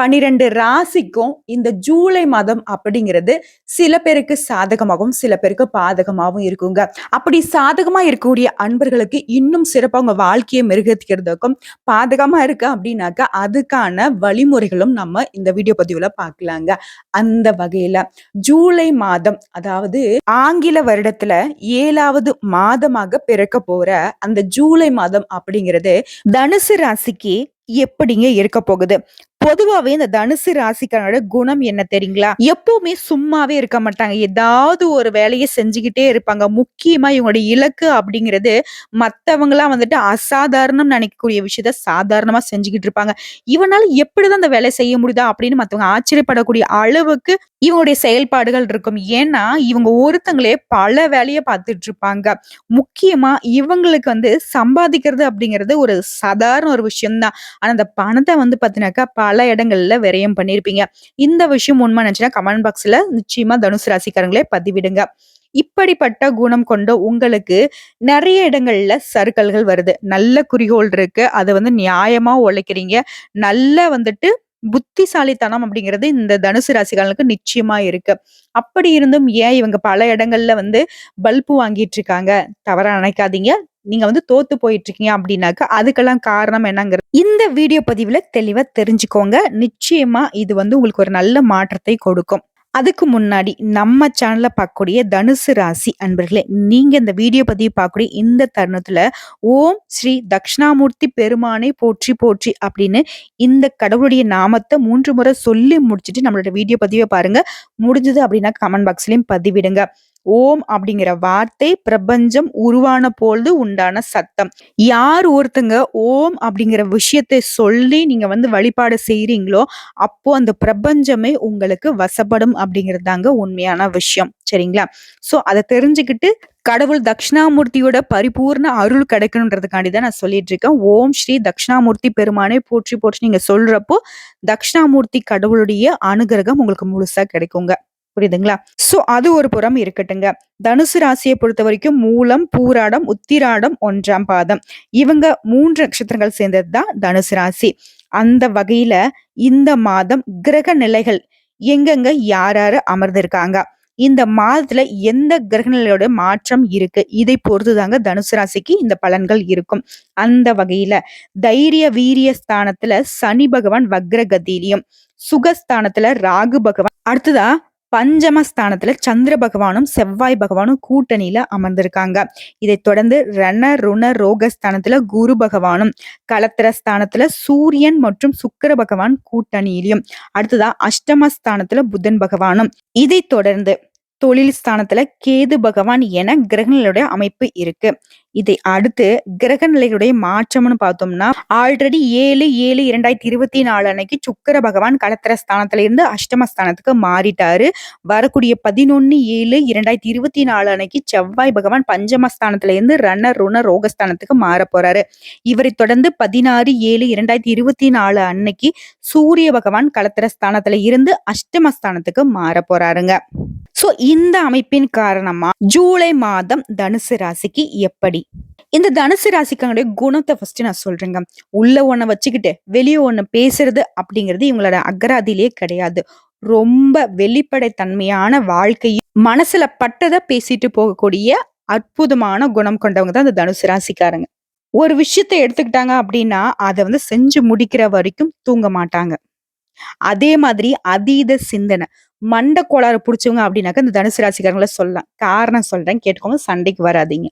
பனிரெண்டு ராசிக்கும் இந்த ஜூலை மாதம் அப்படிங்கிறது சில பேருக்கு சாதகமாகவும் சில பேருக்கு பாதகமாகவும் இருக்குங்க. அப்படி சாதகமா இருக்கக்கூடிய அன்பர்களுக்கு இன்னும் சிறப்பாக உங்க வாழ்க்கையை மெருகத்திக்கிறதுக்கும் பாதகமா இருக்கு அப்படின்னாக்கா அதுக்கான வழிமுறைகளும் நம்ம இந்த வீடியோ பதிவுல பார்க்கலாங்க. அந்த வகையில ஜூலை மாதம் அதாவது ஆங்கில வருடத்துல ஏழாவது மாதமாக பிறக்க போற அந்த ஜூலை மாதம் அப்படிங்கிறது தனுசு ராசிக்கு எப்படிங்க இருக்க போகுது? பொதுவாவே இந்த தனுசு ராசிக்காரோட குணம் என்ன தெரியுங்களா? எப்பவுமே சும்மாவே இருக்க மாட்டாங்க. ஏதாவது ஒரு வேலையை செஞ்சுக்கிட்டே இருப்பாங்க. முக்கியமா இவங்களுடைய இலக்கு அப்படிங்கிறது மத்தவங்களாம் வந்துட்டு அசாதாரணம் நினைக்கக்கூடிய விஷயத்த சாதாரணமா செஞ்சுக்கிட்டு இருப்பாங்க. இவனால எப்படிதான் அந்த வேலை செய்ய முடியுதா அப்படின்னு மத்தவங்க ஆச்சரியப்படக்கூடிய அளவுக்கு இவங்களுடைய செயல்பாடுகள் இருக்கும். ஏன்னா இவங்க ஒருத்தங்களே பல வேலையை பார்த்துட்டு இருப்பாங்க. முக்கியமா இவங்களுக்கு வந்து சம்பாதிக்கிறது அப்படிங்கிறது ஒரு சாதாரண ஒரு விஷயம்தான். ஆனா அந்த பணத்தை வந்து பாத்தீங்கன்னாக்கா பல இடங்கள்ல விரயம் பண்ணியிருப்பீங்க இந்த விஷயம் உண்மை நினைச்சுன்னா கமெண்ட் பாக்ஸ்ல நிச்சயமா தனுசு ராசிக்காரங்களே பதிவிடுங்க. இப்படிப்பட்ட குணம் கொண்ட உங்களுக்கு நிறைய இடங்கள்ல சர்க்கல்கள் வருது. நல்ல குறிகோள் இருக்கு. அதை வந்து நியாயமா உழைக்கிறீங்க. நல்ல வந்துட்டு புத்திசாலித்தனம் அப்படிங்கிறது இந்த தனுசு ராசிகளுக்கு நிச்சயமா இருக்கு. அப்படி இருந்தும் ஏன் இவங்க பல இடங்கள்ல வந்து பல்பு வாங்கிட்டு இருக்காங்க? தவறா நினைக்காதீங்க. நீங்க வந்து தோத்து போயிட்டு இருக்கீங்க அப்படின்னாக்க அதுக்கெல்லாம் காரணம் என்னங்கிறது இந்த வீடியோ பதிவுல தெளிவா தெரிஞ்சுக்கோங்க. நிச்சயமா இது வந்து உங்களுக்கு ஒரு நல்ல மாற்றத்தை கொடுக்கும். அதுக்கு முன்னாடி நம்ம சேனல்ல பார்க்கக்கூடிய தனுசு ராசி அன்பர்களே நீங்க இந்த வீடியோ பதிவு பார்க்கக்கூடிய இந்த தருணத்துல ஓம் ஸ்ரீ தக்ஷணாமூர்த்தி பெருமானை போற்றி போற்றி அப்படின்னு இந்த கடவுளுடைய நாமத்தை மூன்று முறை சொல்லி முடிச்சுட்டு நம்மளோட வீடியோ பதிவை பாருங்க. முடிஞ்சது அப்படின்னா கமெண்ட் பாக்ஸ்லயும் பதிவிடுங்க. ஓம் அப்படிங்கிற வார்த்தை பிரபஞ்சம் உருவான பொழுது உண்டான சத்தம். யார் ஒருத்தங்க ஓம் அப்படிங்கிற விஷயத்தை சொல்லி நீங்க வந்து வழிபாடு செய்யறீங்களோ அப்போ அந்த பிரபஞ்சமே உங்களுக்கு வசப்படும் அப்படிங்கிறது தாங்க உண்மையான விஷயம். சரிங்களா? சோ அதை தெரிஞ்சுக்கிட்டு கடவுள் தட்சிணாமூர்த்தியோட பரிபூர்ண அருள் கிடைக்கணுன்றதுக்காண்டி தான் நான் சொல்லிட்டு இருக்கேன் ஓம் ஸ்ரீ தட்சிணாமூர்த்தி பெருமானே போற்றி போற்றி நீங்க சொல்றப்போ தட்சிணாமூர்த்தி கடவுளுடைய அனுகிரகம் உங்களுக்கு முழுசா கிடைக்குங்க. புரியுதுங்களா? சோ அது ஒரு புறம் இருக்கட்டுங்க. தனுசு ராசியை பொறுத்த வரைக்கும் மூலம் பூராடம் உத்திராடம் ஒன்றாம் பாதம். இவங்க மூன்று நட்சத்திரங்கள் சேர்ந்தது தான் தனுசு ராசி. அந்த வகையில இந்த மாதம் கிரக நிலைகள் எங்கெங்க யார் யாரு அமர்ந்திருக்காங்க? இந்த மாதத்துல எந்த கிரகநிலையோட மாற்றம் இருக்கு? இதை பொறுத்து தாங்க தனுசு ராசிக்கு இந்த பலன்கள் இருக்கும். அந்த வகையில தைரிய வீரிய ஸ்தானத்துல சனி பகவான் வக்ரகதியிலையும் சுகஸ்தானத்துல ராகு பகவான். அடுத்ததா பஞ்சமஸ்தானத்துல சந்திர பகவானும் செவ்வாய் பகவானும் கூட்டணியில அமர்ந்திருக்காங்க. இதை தொடர்ந்து ரண ருண ரோகஸ்தானத்துல குரு பகவானும் கலத்திரஸ்தானத்துல சூரியன் மற்றும் சுக்கர பகவான் கூட்டணியிலையும் அடுத்ததா அஷ்டமஸ்தானத்துல புதன் பகவானும். இதை தொடர்ந்து தொழில் ஸ்தானத்துல கேது பகவான் என கிரகங்களுடைய அமைப்பு இருக்கு. இதை அடுத்து கிரக நிலைகளுடைய மாற்றம்னு பார்த்தோம்னா ஆல்ரெடி ஏழு ஏழு இரண்டாயிரத்தி இருபத்தி நாலு அன்னைக்கு சுக்கர பகவான் கலத்திர ஸ்தானத்துல இருந்து அஷ்டமஸ்தானத்துக்கு மாறிட்டாரு. வரக்கூடிய பதினொன்னு ஏழு இரண்டாயிரத்தி இருபத்தி நாலு அன்னைக்கு செவ்வாய் பகவான் பஞ்சமஸ்தானத்துல இருந்து ரண ருண ரோகஸ்தானத்துக்கு மாற போறாரு. இவரை தொடர்ந்து பதினாறு ஏழு இரண்டாயிரத்தி இருபத்தி நாலு அன்னைக்கு சூரிய பகவான் கலத்திர ஸ்தானத்துல இருந்து அஷ்டமஸ்தானத்துக்கு மாற போறாருங்க. சோ இந்த அமைப்பின் காரணமா ஜூலை மாதம் தனுசு ராசிக்கு எப்படி? இந்த தனுசு ராசிக்கானுடைய குணத்தை ஃபர்ஸ்ட் நான் சொல்றேங்க. உள்ள ஒண்ண வச்சுக்கிட்டு வெளியே ஒண்ணு பேசுறது அப்படிங்கிறது இவங்களோட அகராதிலேயே கிடையாது. ரொம்ப வெளிப்படைத்தன்மையான வாழ்க்கையும் மனசுல பட்டதை பேசிட்டு போகக்கூடிய அற்புதமான குணம் கொண்டவங்க தான் இந்த தனுசு ராசிக்காரங்க. ஒரு விஷயத்த எடுத்துக்கிட்டாங்க அப்படின்னா அதை வந்து செஞ்சு முடிக்கிற வரைக்கும் தூங்க மாட்டாங்க. அதே மாதிரி அதீத சிந்தனை. மண்டை கோளாறு பிடிச்சவங்க அப்படின்னாக்க இந்த தனுசு ராசிக்காரங்களை சொல்லலாம். காரணம் சொல்றேன் கேட்டுக்கோங்க சண்டைக்கு வராதீங்க.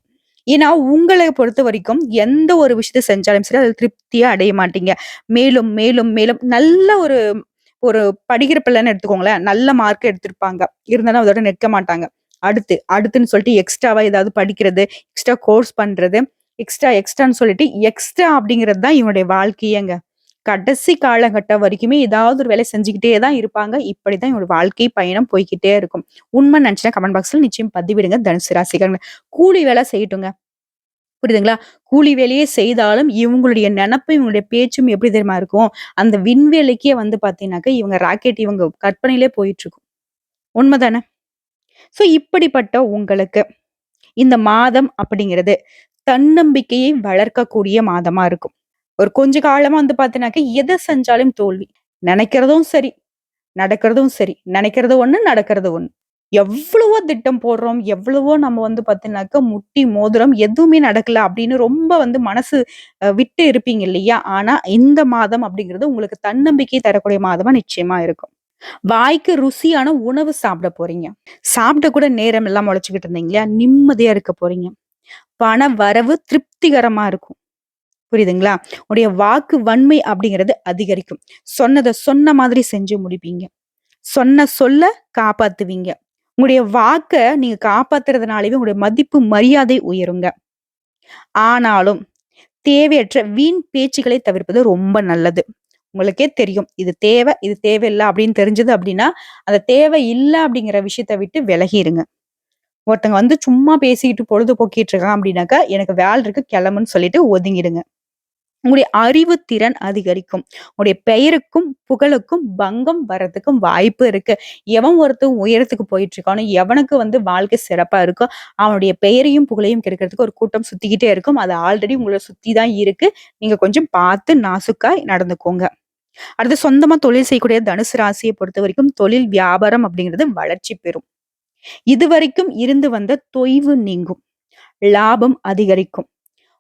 ஏன்னா உங்களை பொறுத்த வரைக்கும் எந்த ஒரு விஷயத்த செஞ்சாலும் சரி அதில் திருப்தியா அடைய மாட்டீங்க. மேலும் மேலும் மேலும் நல்ல ஒரு ஒரு படிக்கிற பிள்ளைன்னு எடுத்துக்கோங்களேன் நல்ல மார்க் எடுத்திருப்பாங்க. இருந்தாலும் அதோட நிற்க மாட்டாங்க. அடுத்து அடுத்துன்னு சொல்லிட்டு எக்ஸ்ட்ராவா ஏதாவது படிக்கிறது எக்ஸ்ட்ரா கோர்ஸ் பண்றது எக்ஸ்ட்ரா எக்ஸ்ட்ரான்னு சொல்லிட்டு எக்ஸ்ட்ரா அப்படிங்கிறது தான் இவனுடைய வாழ்க்கையங்க. கடைசி காலகட்டம் வரைக்குமே ஏதாவது ஒரு வேலை செஞ்சுக்கிட்டே தான் இருப்பாங்க. இப்படிதான் இவங்க வாழ்க்கை பயணம் போய்கிட்டே இருக்கும். உண்மை நினைச்சுன்னா கமெண்ட் பாக்ஸ்ல நிச்சயம் பதிவிடுங்க. தனுசு ராசிக்காரங்க. கூலி வேலை செய்யட்டுங்க. புரியுதுங்களா? கூலி வேலையே செய்தாலும் இவங்களுடைய நினப்பு இவங்களுடைய பேச்சும் எப்படி தெரியுமா இருக்கும்? அந்த விண்வெளிக்கே வந்து பாத்தீங்கன்னாக்க இவங்க ராக்கெட் இவங்க கற்பனையிலே போயிட்டு இருக்கும் உண்மைதானே? சோ இப்படிப்பட்ட உங்களுக்கு இந்த மாதம் அப்படிங்கிறது தன்னம்பிக்கையை வளர்க்கக்கூடிய மாதமா இருக்கும். ஒரு கொஞ்ச காலமா வந்து பார்த்தீங்கன்னாக்க எதை செஞ்சாலும் தோல்வி. நினைக்கிறதும் சரி நடக்கிறதும் சரி. நினைக்கிறது ஒண்ணு நடக்கிறது ஒண்ணு. எவ்வளவோ திட்டம் போடுறோம் எவ்வளவோ நம்ம வந்து பார்த்தீங்கன்னாக்கா முட்டி மோதிரம் எதுவுமே நடக்கல அப்படின்னு ரொம்ப வந்து மனசு விட்டு இருப்பீங்க இல்லையா? ஆனா இந்த மாதம் அப்படிங்கிறது உங்களுக்கு தன்னம்பிக்கை தரக்கூடிய மாதமா நிச்சயமா இருக்கும். வாய்க்கு ருசியான உணவு சாப்பிட போறீங்க. சாப்பிட கூட நேரம் எல்லாம் முளைச்சுக்கிட்டு இருந்தீங்க இல்லையா? நிம்மதியா இருக்க போறீங்க. பண வரவு திருப்திகரமா இருக்கும். புரியுதுங்களா? உடைய வாக்கு வன்மை அப்படிங்கிறது அதிகரிக்கும். சொன்னதை சொன்ன மாதிரி செஞ்சு முடிப்பீங்க. சொன்ன சொல்ல காப்பாத்துவீங்க. உங்களுடைய வாக்க நீங்க காப்பாத்துறதுனாலவே உங்களுடைய மதிப்பு மரியாதை உயருங்க. ஆனாலும் தேவையற்ற வீண் பேச்சுகளை தவிர்ப்பது ரொம்ப நல்லது. உங்களுக்கே தெரியும் இது தேவை இது தேவையில்லை அப்படின்னு தெரிஞ்சது அப்படின்னா அந்த தேவை இல்லை அப்படிங்கிற விஷயத்த விட்டு விலகிருங்க. ஒருத்தங்க வந்து சும்மா பேசிக்கிட்டு பொழுதுபோக்கிட்டு இருக்கான் அப்படின்னாக்கா எனக்கு வேலை இருக்கு கிளம்புன்னு சொல்லிட்டு ஒதுங்கிடுங்க. உங்களுடைய அறிவு திறன் அதிகரிக்கும். உங்களுடைய பெயருக்கும் புகழுக்கும் பங்கம் வர்றதுக்கும் வாய்ப்பு இருக்கு. எவன் ஒருத்தன் உயரத்துக்கு போயிட்டு இருக்கானோ எவனுக்கு வந்து வாழ்க்கை சிறப்பா இருக்கோ அவனுடைய பெயரையும் புகழையும் கிடைக்கிறதுக்கு ஒரு கூட்டம் சுத்திக்கிட்டே இருக்கும். அது ஆல்ரெடி உங்களை சுத்தி தான் இருக்கு. நீங்க கொஞ்சம் பார்த்து நாசுக்காய் நடந்துக்கோங்க. அடுத்து சொந்தமா தொழில் செய்யக்கூடிய தனுசு ராசியை பொறுத்த வரைக்கும் தொழில் வியாபாரம் அப்படிங்கிறது வளர்ச்சி பெறும். இதுவரைக்கும் இருந்து வந்த தொய்வு நீங்கும். லாபம் அதிகரிக்கும்.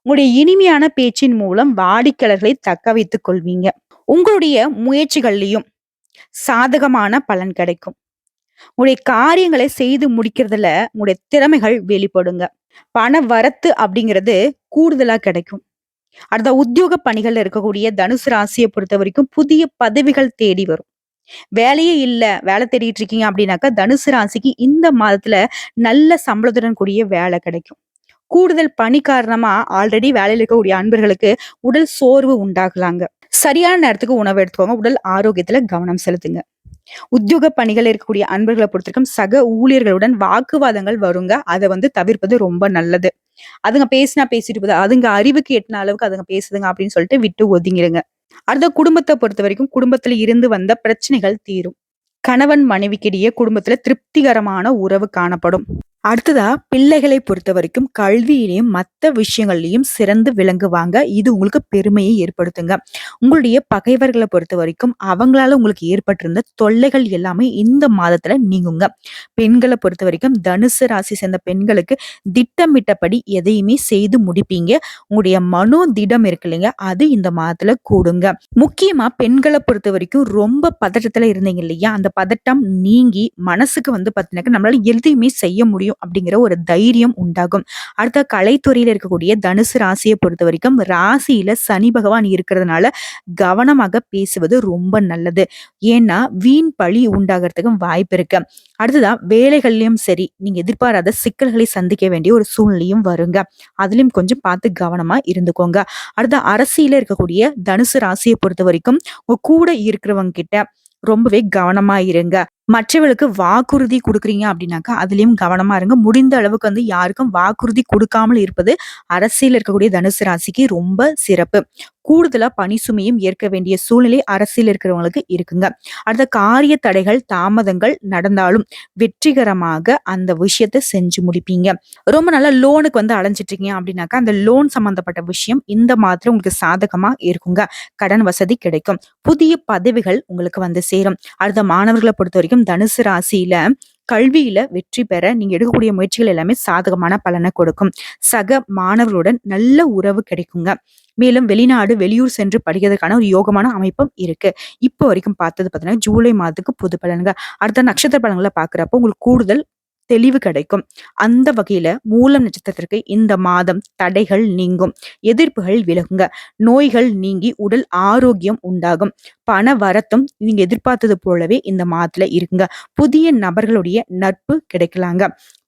உங்களுடைய இனிமையான பேச்சின் மூலம் வாடிக்கையாளர்களை தக்க வைத்துக் கொள்வீங்க. உங்களுடைய முயற்சிகள்லையும் சாதகமான பலன் கிடைக்கும். உங்களுடைய காரியங்களை செய்து முடிக்கிறதுல உங்களுடைய திறமைகள் வெளிப்படுங்க. பண வரத்து அப்படிங்கிறது கூடுதலா கிடைக்கும். அடுத்த உத்தியோக பணிகள்ல இருக்கக்கூடிய தனுசு ராசியை பொறுத்த வரைக்கும் புதிய பதவிகள் தேடி வரும். வேலையே இல்ல வேலை தேடிட்டு இருக்கீங்க அப்படின்னாக்கா தனுசு ராசிக்கு இந்த மாதத்துல நல்ல சம்பளத்துடன் கூடிய வேலை கிடைக்கும். கூடுதல் பணி காரணமா ஆல்ரெடி வேலையில் இருக்கக்கூடிய அன்பர்களுக்கு உடல் சோர்வு உண்டாகலாங்க. சரியான நேரத்துக்கு உணவு எடுத்துக்கோங்க. உடல் ஆரோக்கியத்துல கவனம் செலுத்துங்க. உத்தியோக பணிகள் இருக்கக்கூடிய அன்பர்களை பொறுத்திருக்கும் சக ஊழியர்களுடன் வாக்குவாதங்கள் வருங்க. அதை வந்து தவிர்ப்பது ரொம்ப நல்லது. அதுங்க பேசினா பேசிட்டு போகுது அதுங்க அறிவுக்கு எட்டின அளவுக்கு அதுங்க பேசுதுங்க அப்படின்னு சொல்லிட்டு விட்டு ஒதுங்கிடுங்க அடுத்த குடும்பத்தை பொறுத்த வரைக்கும் குடும்பத்துல இருந்து வந்த பிரச்சனைகள் தீரும். கணவன் மனைவிக்கிடையே குடும்பத்துல திருப்திகரமான உறவு காணப்படும். அடுத்ததா பிள்ளைகளை பொறுத்த வரைக்கும் கல்வியிலையும் மற்ற விஷயங்கள்லையும் சிறந்து விளங்குவாங்க. இது உங்களுக்கு பெருமையை ஏற்படுத்துங்க. உங்களுடைய பகைவர்களை பொறுத்த வரைக்கும் அவங்களால உங்களுக்கு ஏற்பட்டிருந்த தொல்லைகள் எல்லாமே இந்த மாதத்துல நீங்குங்க. பெண்களை பொறுத்த வரைக்கும் தனுசு ராசி சேர்ந்த பெண்களுக்கு திட்டமிட்டபடி எதையுமே செய்து முடிப்பீங்க. உங்களுடைய மனோ திடம் இருக்கு இல்லைங்க, அது இந்த மாதத்துல கூடுங்க. முக்கியமா பொறுத்த வரைக்கும் ரொம்ப பதட்டத்துல இருந்தீங்க இல்லையா, அந்த பதட்டம் நீங்கி மனசுக்கு வந்து பார்த்தீங்கன்னா நம்மளால எதையுமே செய்ய முடியும் அப்படிங்கிற ஒரு தைரியம் உண்டாகும். அடுத்த கலைத்துறையில் இருக்கக்கூடிய தனுசு ராசியை பொறுத்த வரைக்கும் ராசியில சனி பகவான் இருக்கிறதுனால கவனமாக பேசுவது ரொம்ப நல்லது. ஏன்னா வீண் பழி உண்டாகிறதுக்கும் வாய்ப்பு இருக்கு. அடுத்ததா வேலைகள்லயும் சரி, நீங்க எதிர்பாராத சிக்கல்களை சந்திக்க வேண்டிய ஒரு சூழ்நிலையும் வருங்க. அதுலயும் கொஞ்சம் பார்த்து கவனமா இருந்துக்கோங்க. அடுத்த அரசியல இருக்கக்கூடிய தனுசு ராசியை பொறுத்தவரைக்கும் உங்க கூட இருக்கிறவங்க கிட்ட ரொம்பவே கவனமா இருங்க. மற்றவர்களுக்கு வாக்குறுதி கொடுக்குறீங்க அப்படின்னாக்கா, அதுலேயும் கவனமாக இருங்க. முடிந்த அளவுக்கு வந்து யாருக்கும் வாக்குறுதி கொடுக்காமல் இருப்பது அரசியல் இருக்கக்கூடிய தனுசு ராசிக்கு ரொம்ப சிறப்பு. கூடுதலாக பணி சுமையும் ஏற்க வேண்டிய சூழ்நிலை அரசியல் இருக்கிறவங்களுக்கு இருக்குங்க. அடுத்த காரிய தடைகள், தாமதங்கள் நடந்தாலும் வெற்றிகரமாக அந்த விஷயத்த செஞ்சு முடிப்பீங்க. ரொம்ப நல்லா லோனுக்கு வந்து அலைஞ்சிட்டு இருக்கீங்க அப்படின்னாக்கா, அந்த லோன் சம்பந்தப்பட்ட விஷயம் இந்த மாதத்துல உங்களுக்கு சாதகமா இருக்குங்க. கடன் வசதி கிடைக்கும். புதிய பதவிகள் உங்களுக்கு வந்து சேரும். அடுத்த மாணவர்களை பொறுத்த வரைக்கும் பொறுத்தவரைக்கும் தனுசு ராசியில கல்வியில வெற்றி பெற நீங்க எடுக்கக்கூடிய முயற்சிகள் எல்லாமே சாதகமான பலனை கொடுக்கும். சக மாணவர்களுடன் நல்ல உறவு கிடைக்குங்க. மேலும் வெளிநாடு, வெளியூர் சென்று படிக்கிறதுக்கான ஒரு யோகமான அமைப்பும் இருக்கு. இப்போ வரைக்கும் பார்த்தது பார்த்தீங்கன்னா, ஜூலை மாதத்துக்கு புது பலன்கள் அடுத்த நட்சத்திர பலன்களை பாக்குறப்போ உங்களுக்கு கூடுதல் தெளிவு கிடைக்கும். அந்த வகையில மூலம் நட்சத்திரத்திற்கு இந்த மாதம் தடைகள் நீங்கும். எதிர்ப்புகள் விலகுங்க. நோய்கள் நீங்கி உடல் ஆரோக்கியம் உண்டாகும். பண வரத்தும் நீங்க எதிர்பார்த்தது போலவே இந்த மாதத்துல இருக்குங்க. புதிய நபர்களுடைய நட்பு கிடைக்கலாங்க.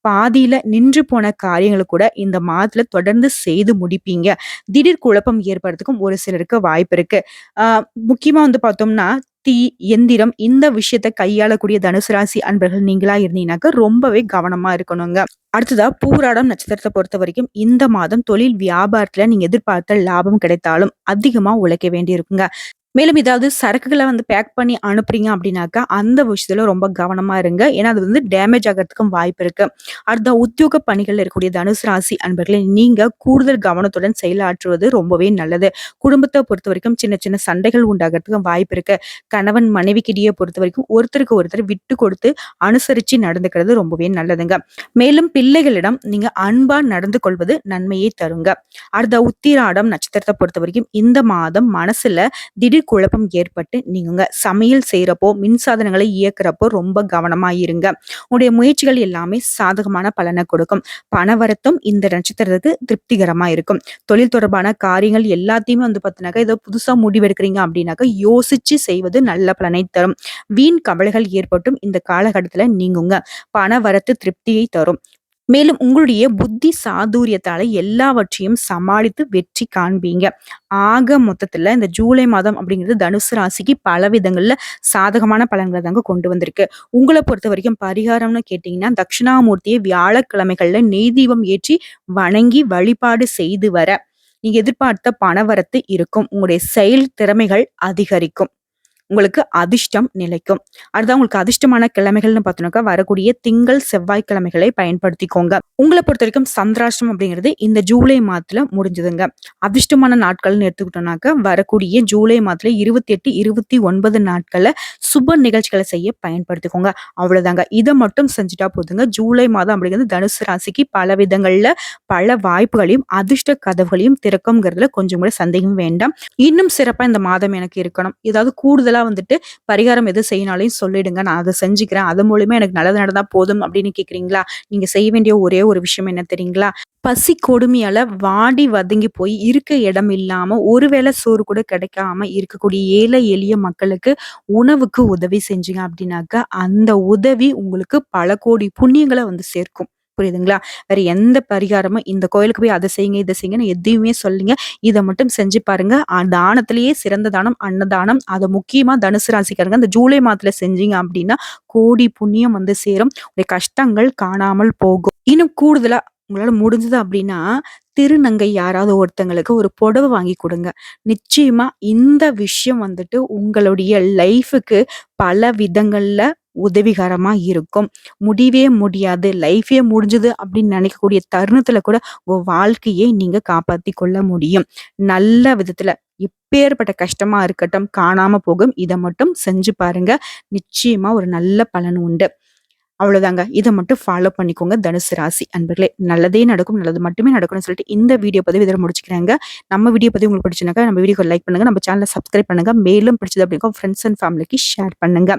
பாதியில நின்று போன காரியங்களை கூட இந்த மாதத்துல தொடர்ந்து செய்து முடிப்பீங்க. திடீர் குழப்பம் ஏற்படுறதுக்கும் ஒரு சிலருக்கு வாய்ப்பு இருக்கு. ஆஹ் முக்கியமா வந்து பார்த்தோம்னா, தீ, எந்திரம் இந்த விஷயத்த கையாளக்கூடிய தனுசு ராசி அன்பர்கள் நீங்களா இருந்தீங்கன்னாக்க ரொம்பவே கவனமா இருக்கணுங்க. அடுத்ததா பூராடம் நட்சத்திரத்தை பொறுத்த வரைக்கும் இந்த மாதம் தொழில் வியாபாரத்துல நீங்க எதிர்பார்த்த லாபம் கிடைத்தாலும் அதிகமா உழைக்க வேண்டியிருக்குங்க. மேலும் ஏதாவது சரக்குகளை வந்து பேக் பண்ணி அனுப்புறீங்க அப்படின்னாக்கா, அந்த விஷயத்துல ரொம்ப கவனமா இருங்க. ஏன்னா அது வந்து டேமேஜ் ஆகிறதுக்கும் வாய்ப்பு இருக்கு. அடுத்த உத்தியோக பணிகள் இருக்கக்கூடிய தனுசு ராசி அன்பர்களை நீங்க கூடுதல் கவனத்துடன் செயலாற்றுவது ரொம்பவே நல்லது. குடும்பத்தை பொறுத்த வரைக்கும் சின்ன சின்ன சண்டைகள் உண்டாகறதுக்கு வாய்ப்பு இருக்கு. கணவன் மனைவிக்கிடையே பொறுத்த வரைக்கும் ஒருத்தருக்கு ஒருத்தர் விட்டு கொடுத்து அனுசரிச்சு நடந்துக்கிறது ரொம்பவே நல்லதுங்க. மேலும் பிள்ளைகளிடம் நீங்க அன்பா நடந்து கொள்வது நன்மையை தருங்க. அடுத்த உத்திராடம் நட்சத்திரத்தை பொறுத்த வரைக்கும் இந்த மாதம் மனசுல திடீர் குழப்பம் ஏற்பட்டு நீங்குங்க. சமையல் செய்யறப்போ மின்சாதனங்களை இயக்குறப்போ ரொம்ப கவனமா இருங்க. உங்களுடைய முயற்சிகள் எல்லாமே சாதகமான பலனை கொடுக்கும். பணவரத்தும் இந்த நட்சத்திரத்துக்கு திருப்திகரமா இருக்கும். தொழில் தொடர்பான காரியங்கள் எல்லாத்தையுமே வந்து பார்த்தீங்கன்னாக்கா, ஏதோ புதுசா முடிவெடுக்கிறீங்க அப்படின்னாக்கா, யோசிச்சு செய்வது நல்ல பலனை தரும். வீண் கவலைகள் ஏற்பட்டும் இந்த காலகட்டத்துல நீங்குங்க. பணவரத்து திருப்தியை தரும். மேலும் உங்களுடைய புத்தி சாதுரியத்தால எல்லாவற்றையும் சமாளித்து வெற்றி காண்பீங்க. ஆக மொத்தத்துல இந்த ஜூலை மாதம் அப்படிங்கிறது தனுசு ராசிக்கு பல விதங்கள்ல சாதகமான பலன்களை தாங்க கொண்டு வந்திருக்கு. உங்களை பொறுத்த வரைக்கும் பரிகாரம்னு கேட்டீங்கன்னா, தட்சிணாமூர்த்தியை வியாழக்கிழமைகள்ல நெய் தீபம் ஏற்றி வணங்கி வழிபாடு செய்து வர, நீங்க எதிர்பார்த்த பணவரத்து இருக்கும். உங்களுடைய செயல் திறமைகள் அதிகரிக்கும். உங்களுக்கு அதிர்ஷ்டம் நிலைக்கும். அடுத்தது உங்களுக்கு அதிர்ஷ்டமான கிழமைகள்னு பார்த்தோம்னாக்கா, வரக்கூடிய திங்கள், செவ்வாய் கிழமைகளை பயன்படுத்திக்கோங்க. உங்களை பொறுத்த வரைக்கும் சந்திராஷ்டம் அப்படிங்கிறது இந்த ஜூலை மாதத்துல முடிஞ்சதுங்க. அதிர்ஷ்டமான நாட்கள்னு எடுத்துக்கிட்டோம்னாக்கா, வரக்கூடிய ஜூலை மாதத்துல 28, 29 நாட்கள்ல சுப நிகழ்ச்சிகளை செய்ய பயன்படுத்திக்கோங்க. அவ்வளோதாங்க. இதை மட்டும் செஞ்சுட்டா போதுங்க. ஜூலை மாதம் அப்படிங்கிறது தனுசு ராசிக்கு பல விதங்கள்ல பல வாய்ப்புகளையும், அதிர்ஷ்ட கதவுகளையும் திறக்கும்ங்கிறதுல கொஞ்சம் கூட சந்தேகம் வேண்டாம். இன்னும் சிறப்பா இந்த மாதம் எனக்கு இருக்கணும். ஏதாவது கூடுதலா வந்துட்டு பரிகாரம் எது செய்யினாலையும் சொல்லிடுங்க. நான் அதை செஞ்சுக்கிறேன். அது மூலியமா எனக்கு நல்லது நடந்தா போதும் அப்படின்னு கேட்குறீங்களா நீங்க செய்ய வேண்டிய ஒரே ஒரு விஷயம் என்ன தெரியுங்களா? பசி கொடுமையால வாடி வதங்கி போய் இருக்க இடம் இல்லாம, ஒரு வேளை சோறு கூட கிடைக்காம இருக்கக்கூடிய ஏழை எளிய மக்களுக்கு உணவுக்கு உதவி செஞ்சீங்க அப்படின்னாக்கா, அந்த உதவி உங்களுக்கு பல கோடி புண்ணியங்களை வந்து சேர்க்கும். புரியுதுங்களா? வேற எந்த பரிகாரமும் இந்த கோயிலுக்கு போய் அதை செய்யுங்க, இதை செய்யுங்கன்னு எதையுமே சொல்லுங்க இதை மட்டும் செஞ்சு பாருங்க. தானத்திலேயே சிறந்த தானம் அன்னதானம். அதை முக்கியமா தனுசு ராசிக்காரங்க இந்த ஜூலை மாதத்துல செஞ்சீங்க அப்படின்னா, கோடி புண்ணியம் வந்து சேரும். உடைய கஷ்டங்கள் காணாமல் போகும். இன்னும் கூடுதலா உங்களால முடிஞ்சது அப்படின்னா, திருநங்கை யாராவது ஒருத்தங்களுக்கு ஒரு புடவை வாங்கி கொடுங்க நிச்சயமா இந்த விஷயம் வந்துட்டு உங்களுடைய லைஃபுக்கு பல விதங்கள்ல உதவிகரமா இருக்கும். முடியவே முடியாது, லைஃபே முடிஞ்சது அப்படின்னு நினைக்கக்கூடிய தருணத்தில் கூட உங்க வாழ்க்கையை நீங்க காப்பாற்றி கொள்ள முடியும். நல்ல விதத்தில் எப்பேற்பட்ட கஷ்டமா இருக்கட்டும், காணாம போகும். இதை மட்டும் செஞ்சு பாருங்க. நிச்சயமா ஒரு நல்ல பலன் உண்டு. அவ்வளோதாங்க. இதை மட்டும் ஃபாலோ பண்ணிக்கோங்க தனுசு ராசி அன்பர்களே. நல்லதே நடக்கும், நல்லது மட்டுமே நடக்கும்னு சொல்லிட்டு இந்த வீடியோ பதிவு இதில் முடிச்சுக்கிறாங்க நம்ம வீடியோ பதிவு உங்களுக்கு பிடிச்சுனாக்கா நம்ம வீடியோ லைக் பண்ணுங்க. நம்ம சேனலை சப்ஸ்கிரைப் பண்ணுங்க. மேலும் பிடிச்சது அப்படின்னா ஃப்ரெண்ட்ஸ் அண்ட் ஃபேமிலிக்கு ஷேர் பண்ணுங்க.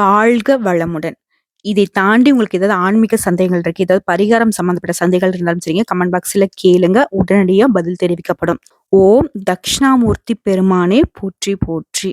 வாழ்க வளமுடன். இதை தாண்டி உங்களுக்கு ஏதாவது ஆன்மீக சந்தேகங்கள் இருக்கு, ஏதாவது பரிகாரம் சம்மந்தப்பட்ட சந்தேகங்கள் இருந்தாலும் சரிங்க, கமெண்ட் பாக்ஸில் கேளுங்க. உடனடியாக பதில் தெரிவிக்கப்படும். ஓம் தக்ஷணாமூர்த்தி பெருமானே போற்றி போற்றி.